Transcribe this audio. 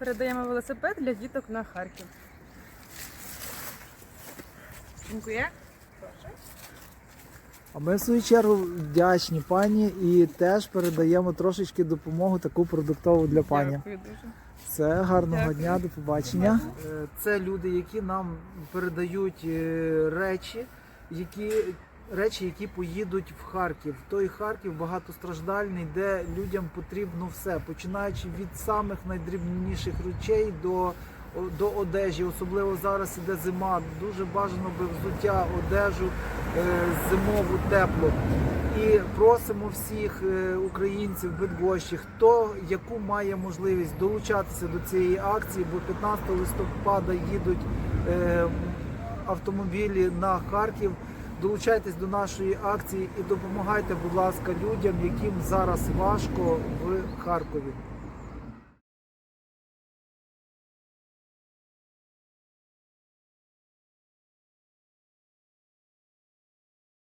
передаємо велосипед для діток на Харків. Дякую. А ми в свою чергу вдячні пані і теж передаємо трошечки допомогу таку продуктову для пані. Дякую дуже. Все, гарного Дякую. дня, до побачення. Це люди, які нам передають е, речі, які речі, які поїдуть в Харків. Той Харків багатостраждальний, де людям потрібно все, починаючи від самих найдрібніших речей до, до одежі. Особливо зараз іде зима. Дуже бажано би взуття, одежу е, зимову теплу. І просимо всіх е, українців, бідгощі, хто яку має можливість долучатися до цієї акції, бо 15 листопада їдуть е, автомобілі на Харків. Долучайтесь до нашої акції і допомагайте, будь ласка, людям, яким зараз важко в Харкові.